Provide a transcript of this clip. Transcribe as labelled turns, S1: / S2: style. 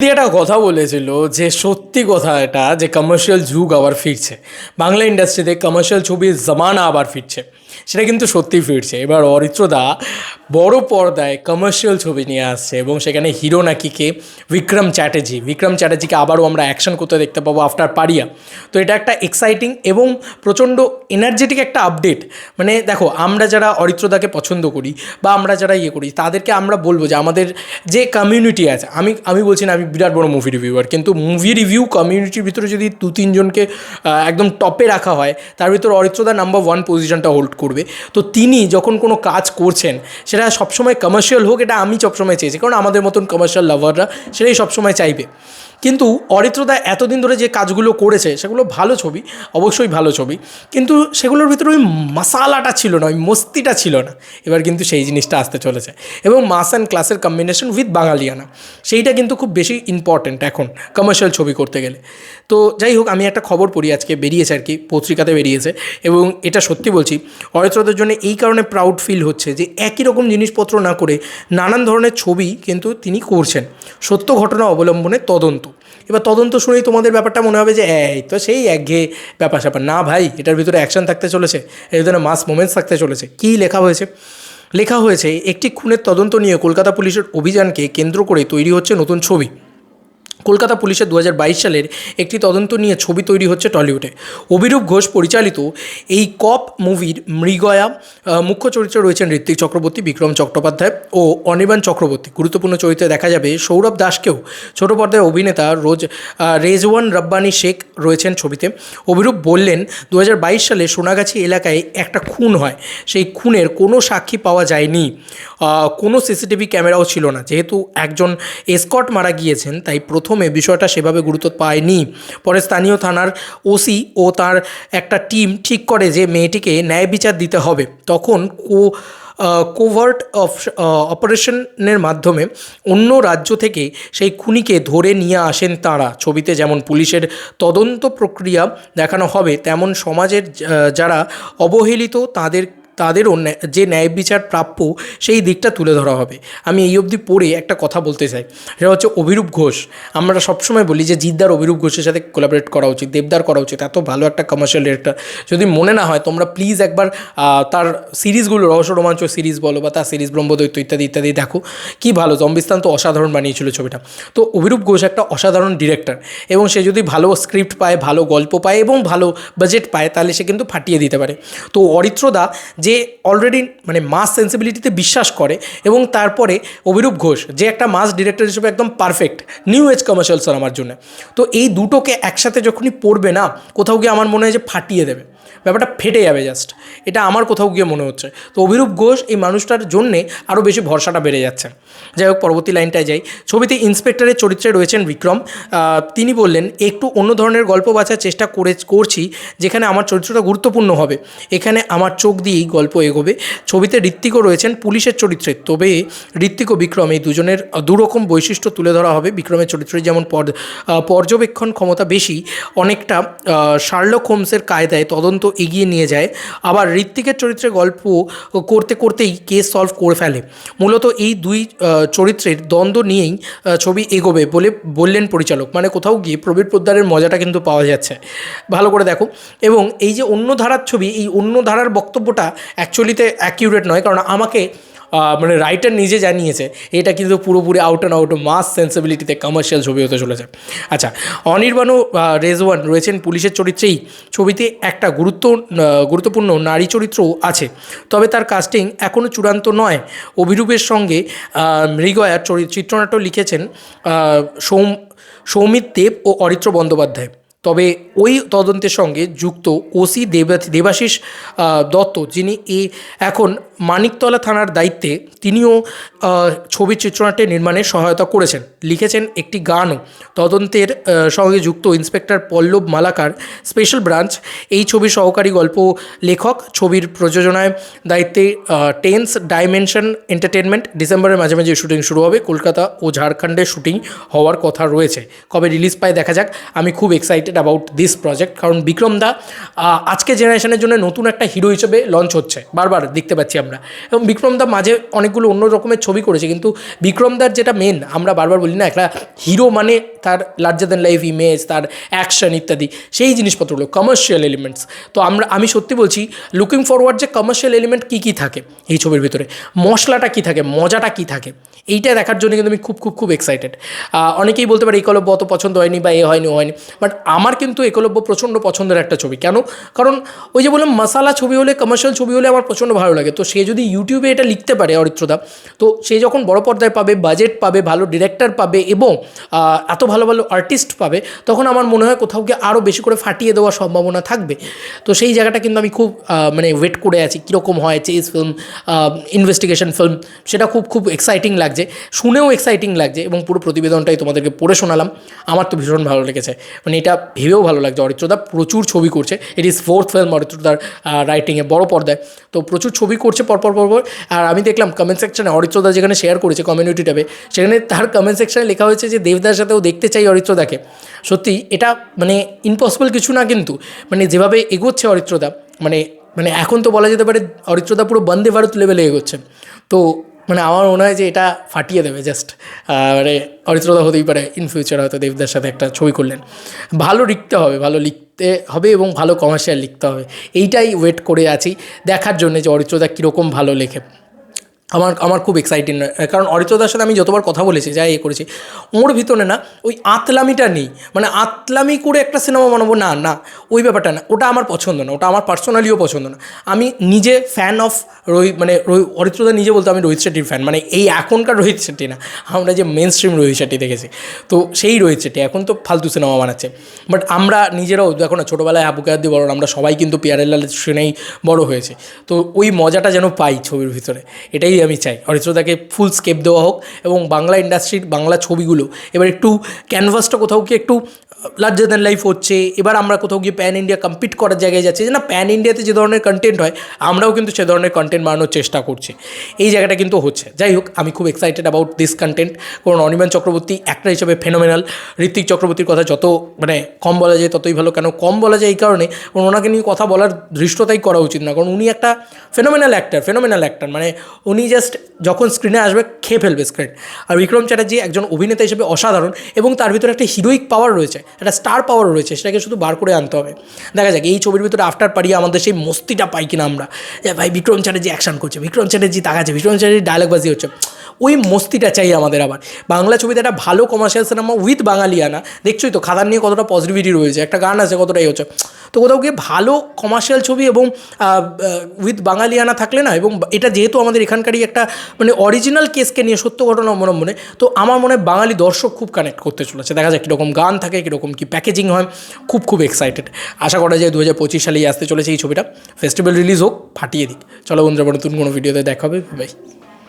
S1: একটা কথা বলেছিল যে সত্যি কথা এটা যে কমার্শিয়াল যুগ আবার ফিরছে। বাংলা ইন্ডাস্ট্রিতে কমার্শিয়াল ছবির জমানা আবার ফিরছে। সেটা কিন্তু সত্যিই ফিরছে। এবার অরিত্রদা বড় পর্দায় কমার্শিয়াল ছবি নিয়ে আসছে এবং সেখানে হিরো নাকি কে বিক্রম চ্যাটার্জি বিক্রম চ্যাটার্জিকে আবারও আমরা অ্যাকশন করতে দেখতে পাবো আফটার পারিয়া। তো এটা একটা এক্সাইটিং এবং প্রচণ্ড এনার্জেটিক একটা আপডেট মানে দেখো, আমরা যারা অরিত্রদাকে পছন্দ করি বা আমরা যারা ইয়ে করি, তাদেরকে আমরা বলব যে আমাদের যে কমিউনিটি আছে, আমি আমি বলছি না আমি বিরাট বড় মুভি রিভিউয়ার কিন্তু মুভি রিভিউ কমিউনিটির ভিতরে যদি দু তিনজনকে একদম টপে রাখা হয়, তার ভিতরে অরিত্রদা নাম্বার ওয়ান পজিশনটা হোল্ড করবে। তো তিনি যখন কোনো কাজ করছেন, সেটা সবসময় কমার্শিয়াল হোক, এটা আমি সবসময় চেয়েছি। কারণ আমাদের মতন কমার্শিয়াল লাভাররা সেটাই সবসময় চাইবে। কিন্তু অরিত্রদা এতদিন ধরে যে কাজগুলো করেছে, সেগুলো ভালো ছবি, অবশ্যই ভালো ছবি। কিন্তু সেগুলোর ভিতরে ওই মশালাটা ছিল না, ওই মস্তিটা ছিল না। এবার কিন্তু সেই জিনিসটা আসতে চলেছে। এবং মাস অ্যান্ড ক্লাসের কম্বিনেশন উইথ বাঙালিয়ানা, সেইটা কিন্তু খুব বেশি ইম্পর্ট্যান্ট এখন কমার্শিয়াল ছবি করতে গেলে। তো যাই হোক, আমি একটা খবর পড়ি, আজকে বেরিয়েছে আর কি, পত্রিকাতে বেরিয়েছে। এবং এটা সত্যি বলছি, অরিত্রদের জন্য এই কারণে প্রাউড ফিল হচ্ছে যে একই রকম জিনিসপত্র না করে নানান ধরনের ছবি কিন্তু তিনি করছেন। সত্য ঘটনা অবলম্বনে তদন্ত। এবার তদন্ত শুনেই তোমাদের ব্যাপারটা মনে হবে যে, এই তো সেই একঘেয়ে ব্যাপার স্যাপার। না ভাই, এটার ভিতরে অ্যাকশন থাকতে চলেছে, এর ভিতরে মাস মোমেন্টস থাকতে চলেছে। কী লেখা হয়েছে? লেখা হয়েছে, একটি খুনের তদন্ত নিয়ে কলকাতা পুলিশের অভিযানকে কেন্দ্র করে তৈরি হচ্ছে নতুন ছবি। কলকাতা পুলিশের দু হাজার বাইশ সালের একটি তদন্ত নিয়ে ছবি তৈরি হচ্ছে টলিউডে। অভিরূপ ঘোষ পরিচালিত এই কপ মুভির মৃগয়া মুখ্য চরিত্রে রয়েছেন ঋত্বিক চক্রবর্তী, বিক্রম চট্টোপাধ্যায় ও অনির্বাণ চক্রবর্তী। গুরুত্বপূর্ণ চরিত্রে দেখা যাবে সৌরভ দাসকেও। ছোট পর্দায় অভিনেতা রোজ রেজওয়ান রব্বানি শেখ রয়েছেন ছবিতে। অভিরূপ বললেন দু হাজার বাইশ সালে সোনাগাছি এলাকায় একটা খুন হয়। সেই খুনের কোনো সাক্ষী পাওয়া যায়নি। কোনো সিসিটিভি ক্যামেরাও ছিল না। যেহেতু একজন এসকট মারা গিয়েছেন, তাই প্রথমে বিষয়টা সেভাবে গুরুত্ব পায়নি। পরে স্থানীয় থানার ওসি ও তার একটা টিম ঠিক করে যে মেয়েটিকে ন্যায় বিচার দিতে হবে। তখন কো কোভার্ট অপারেশনের মাধ্যমে অন্য রাজ্য থেকে সেই খুনিকে ধরে নিয়ে আসেন তাঁরা। ছবিতে যেমন পুলিশের তদন্ত প্রক্রিয়া দেখানো হবে, তেমন সমাজের যারা অবহেলিত তাদের তাদেরও যে ন্যায় বিচার প্রাপ্য সেই দিকটা তুলে ধরা হবে। আমি এই অবধি পড়ে একটা কথা বলতে চাই। সেটা হচ্ছে অভিরূপ ঘোষ। আমরা সবসময় বলি যে জিদ্দার, অভিরূপ ঘোষের সাথে কোলাবরেট করা উচিত, দেবদার করা উচিত। এত ভালো একটা কমার্শিয়াল ডিরেক্টর যদি মনে না হয়, তোমরা প্লিজ একবার তার সিরিজগুলো, রহস্য রোমাঞ্চ সিরিজ বলো বা তার সিরিজ ব্রহ্মদৈত্য ইত্যাদি ইত্যাদি দেখো। কি ভালো, জম্বিস্তান তো অসাধারণ বানিয়েছিল ছবিটা। তো অভিরূপ ঘোষ একটা অসাধারণ ডিরেক্টর এবং সে যদি ভালো স্ক্রিপ্ট পায়, ভালো গল্প পায় এবং ভালো বাজেট পায়, তাহলে সে কিন্তু ফাটিয়ে দিতে পারে। তো অরিত্রদা যে অলরেডি মানে মাস সেন্সিবিলিটিতে বিশ্বাস করে এবং তারপরে অভিরূপ ঘোষ, যে একটা মাস ডিরেক্টর হিসেবে একদম perfect new age commercial sir আমার জন্য। তো এই দুটোকে একসাথে যখনই পড়বে না, কোথাও গিয়ে আমার মনে হয় যে ফাটিয়ে দেবে। ব্যাপারটা ফেটে যাবে জাস্ট এটা আমার কোথাও গিয়ে মনে হচ্ছে। তো অভিরূপ ঘোষ এই মানুষটার জন্যে আরও বেশি ভরসাটা বেড়ে যাচ্ছে। যাই হোক, পরবর্তী লাইনটায় যাই। ছবিতে ইন্সপেক্টরের চরিত্রে রয়েছেন বিক্রম। তিনি বললেন, একটু অন্য ধরনের গল্প বাঁচার চেষ্টা করে, করছি, যেখানে আমার চরিত্রটা গুরুত্বপূর্ণ হবে। এখানে আমার চোখ দিয়েই গল্প এগোবে। ছবিতে ঋত্বিকও রয়েছেন পুলিশের চরিত্রে। তবে ঋত্বিক ও বিক্রম এই দুজনের দুরকম বৈশিষ্ট্য তুলে ধরা হবে। বিক্রমের চরিত্রে যেমন পর- পর্যবেক্ষণ ক্ষমতা বেশি, অনেকটা শার্লক হোমসের কায়দায় তদন্ত এগিয়ে নিয়ে যায়। আবার ঋত্বিকের চরিত্রে গল্প করতে করতেই কেস সলভ করে ফেলে। মূলত এই দুই চরিত্রের দ্বন্দ্ব নিয়েই ছবি এগোবে বলে বললেন পরিচালক। মানে কোথাও গিয়ে প্রবীর পোদ্দারের মজাটা কিন্তু পাওয়া যাচ্ছে। ভালো করে দেখো। এবং এই যে অন্য ধারার ছবি, এই অন্য ধারার বক্তব্যটা অ্যাকচুয়ালিতে অ্যাকিউরেট নয়। কারণ আমাকে মানে রাইটার নিজে জানিয়েছে, এটা কিন্তু পুরোপুরি আউট অ্যান্ড আউট মাস সেন্সিবিলিটিতে কমার্শিয়াল ছবি হতে চলেছে। আচ্ছা অনির্বাণ রেজওয়ান রয়েছেন পুলিশের চরিত্রেই। ছবিতে একটা গুরুত্ব গুরুত্বপূর্ণ নারী চরিত্রও আছে। তবে তার কাস্টিং এখনও চূড়ান্ত নয়। অভিরূপের সঙ্গে মৃগয়ার চিত্রনাট্য লিখেছেন সৌম, সৌমিত দেব ও অরিত্র বন্দ্যোপাধ্যায়। তবে ওই তদন্তের সঙ্গে যুক্ত ওসি দেবা, দেবাশিস দত্ত, যিনি এ, এখন মানিকতলা থানার দায়িত্বে, তিনিও ছবির চিত্রনাট্যে নির্মাণে সহায়তা করেছেন। লিখেছেন একটি গানও। তদন্তের সঙ্গে যুক্ত inspector Pallab Malakar, special branch. এই ছবির সহকারী গল্প লেখক, ছবির প্রযোজনায় দায়িত্বে টেন্স ডাইমেনশন এন্টারটেনমেন্ট ডিসেম্বরের মাঝামাঝি শুটিং শুরু হবে। কলকাতা ও ঝাড়খণ্ডে শুটিং হওয়ার কথা রয়েছে। কবে রিলিজ পায় দেখা যাক। আমি খুব excited excited about this project কারণ বিক্রম দা আজকে জেনারেশনের জন্য নতুন একটা হিরো হিসেবে লঞ্চ হচ্ছে, বারবার দেখতে পাচ্ছি আমরা। এবং বিক্রম দা মাঝে অনেকগুলো অন্য রকমের ছবি করেছে, কিন্তু বিক্রম দার যেটা মেন আমরা বারবার বলি না, একটা হিরো মানে তার লার্জার দ্যান লাইফ ইমেজ তার অ্যাকশন ইত্যাদি, সেই জিনিসপত্রগুলো কমার্শিয়াল এলিমেন্টস তো আমরা, আমি সত্যি বলছি লুকিং ফরওয়ার্ড যে কমার্শিয়াল এলিমেন্ট কী কী থাকে এই ছবির ভিতরে, মশলাটা কী থাকে, মজাটা কী থাকে, এইটা দেখার জন্য কিন্তু আমি খুব খুব খুব এক্সাইটেড অনেকেই বলতে পারে একলব্য অত পছন্দ হয়নি বা এ হয়নি হয়নি বাট আমার কিন্তু একলব্য প্রচণ্ড পছন্দের একটা ছবি। কেন? কারণ ওই যে বললাম, মশালা ছবি হলে কমার্শিয়াল ছবি হলে আমার প্রচণ্ড ভালো লাগে। তো সে যদি ইউটিউবে এটা লিখতে পারে, অরিত্রদা, তো সে যখন বড় পর্দায় পাবে বাজেট পাবে, ভালো ডিরেক্টর পাবে এবং এত ভালো ভালো আর্টিস্ট পাবে, তখন আমার মনে হয় কোথাও গিয়ে আরও বেশি করে ফাটিয়ে দেওয়ার সম্ভাবনা থাকবে। তো সেই জায়গাটা কিন্তু আমি খুব মানে ওয়েট করে আছি, কীরকম হয় চেস ফিল্ম ইনভেস্টিগেশন ফিল্ম সেটা খুব খুব এক্সাইটিং লাগছে। শুনেও এক্সাইটিং লাগছে এবং পুরো প্রতিবেদনটাই তোমাদেরকে পড়ে শোনালাম। আমার তো ভীষণ ভালো লেগেছে। মানে এটা ভেবেও ভালো লাগছে। অরিত্রদা প্রচুর ছবি করছে। ইট ইজ ফোর্থ ফিল্ম অরিত্রদার রাইটিংয়ে বড় পর্দায়। তো প্রচুর ছবি করছে পরপর পরপর আর আমি দেখলাম কমেন্ট সেকশনে অরিত্রদা যেখানে শেয়ার করেছে কমিউনিটি ট্যাবে সেখানে তার কমেন্ট সেকশানে লেখা হয়েছে যে, দেবদার সাথেও দেখতে চাই অরিত্রদাকে। সত্যি, এটা মানে ইম্পসিবল কিছু না কিন্তু মানে যেভাবে এগোচ্ছে অরিত্রদা মানে মানে এখন তো বলা যেতে পারে অরিত্রদা পুরো বন্দে ভারত লেভেলে এগোচ্ছে। তো মানে আমার মনে হয় যে এটা ফাটিয়ে দেবে জাস্ট মানে অরিত্রদা হতেই পারে ইন ফিউচার হয়তো দেবদার সাথে একটা ছবি করলেন। ভালো লিখতে হবে, ভালো লিখতে হবে এবং ভালো কমার্শিয়াল লিখতে হবে। এইটাই ওয়েট করে আছি, দেখার জন্য যে অরিত্রদা কীরকম ভালো লেখে। আমার আমার খুব এক্সাইটিং কারণ অরিত্রদার সাথে আমি যতবার কথা বলেছি যাই এ করেছি, ওর ভিতরে না, ওই আতলামিটা নেই। মানে আতলামি করে একটা সিনেমা বানাবো, না না, ওই ব্যাপারটা না। ওটা আমার পছন্দ না, ওটা আমার পার্সোনালিও পছন্দ না। আমি নিজে ফ্যান অফ রোহিত মানে অরিত্রদা নিজে বলতো আমি রোহিত শেট্টির ফ্যান মানে এই এখনকার রোহিত শেট্টি না, আমরা যে মেন স্ট্রিম রোহিত শেট্টি দেখেছি। তো সেই রোহিত শেট্টি, এখন তো ফালতু সিনেমা বানাচ্ছে। বাট আমরা নিজেরাও, দেখো না, ছোটোবেলায় আবু কায়াদি বড়, আমরা সবাই কিন্তু পিয়ারেলাল শুনেই বড় হয়েছে। তো ওই মজাটা যেন পাই ছবির ভিতরে। এটাই আমি চাই। অরিত্রদাকে ফুল স্কেপ দেওয়া হোক এবং বাংলা ইন্ডাস্ট্রির বাংলা ছবিগুলো। এবার একটু ক্যানভাসটা কোথাও কি একটু লার্জার দ্যান লাইফ হচ্ছে। এবার আমরা কোথাও গিয়ে প্যান ইন্ডিয়া কম্পিট করার জায়গায় যাচ্ছি যে না প্যান ইন্ডিয়াতে যে ধরনের কন্টেন্ট হয়, আমরাও কিন্তু সে ধরনের কন্টেন্ট বানানোর চেষ্টা করছি। এই জায়গাটা কিন্তু হচ্ছে। যাই হোক, আমি খুব এক্সাইটেড অ্যাবাউট দিস কন্টেন্ট কারণ অনির্বাণ চক্রবর্তী একটা হিসেবে ফেনোমেনাল ঋত্বিক চক্রবর্তীর কথা যত মানে কম বলা যায়, ততই ভালো। কেন কম বলা যায় এই কারণে, কারণ ওনাকে নিয়ে কথা বলার ধৃষ্টতাই করা উচিত না। কারণ উনি একটা ফেনোমেনাল অ্যাক্টার ফেনোমেনাল অ্যাক্টার মানে উনি জাস্ট যখন স্ক্রিনে আসবে, খেয়ে ফেলবে স্ক্রিন আর বিক্রম চ্যাটার্জি একজন অভিনেতা হিসেবে অসাধারণ এবং তার ভিতরে একটা হিরোইক পাওয়ার রয়েছে। একটা স্টার পাওয়ার রয়েছে, সেটাকে শুধু বার করে আনতে হবে। দেখা যাক, এই ছবির ভিতরে আফটার পারি আমাদের সেই মস্তিটা পাই কিনা আমরা। ভাই, বিক্রম চ্যাটার্জি অ্যাকশন করছে, বিক্রম চ্যাটার্জি তাকাচ্ছে, বিক্রম চ্যাটার্জি ডায়লগবাজি হচ্ছে। ওই মস্তিটা চাই আমাদের আবার। বাংলা ছবিতে একটা ভালো কমার্শিয়াল সিনেমা উইথ বাঙালিয়ানা দেখছোই তো, খাদান নিয়ে কতটা পজিটিভিটি রয়েছে, একটা গান আছে কতটাই হচ্ছে। তো কোথাও গিয়ে ভালো কমার্শিয়াল ছবি এবং উইথ বাঙালিয়ানা থাকলে না, এবং এটা যেহেতু আমাদের এখানকারই একটা মানে অরিজিনাল কেসকে নিয়ে সত্য ঘটনা অবলম্বনে তো আমার মনে হয় বাঙালি দর্শক খুব কানেক্ট করতে চলেছে। দেখা যায় কীরকম গান থাকে, কীরকম কী প্যাকেজিং হয়, খুব খুব এক্সাইটেড আশা করা যায় দু হাজার পঁচিশ সালেই আসতে চলেছে এই ছবিটা। ফেস্টিভ্যাল রিলিজ হোক, ফাটিয়ে দিক। চলো বন্ধুরা নতুন কোনো ভিডিওতে দেখা হবে। বাই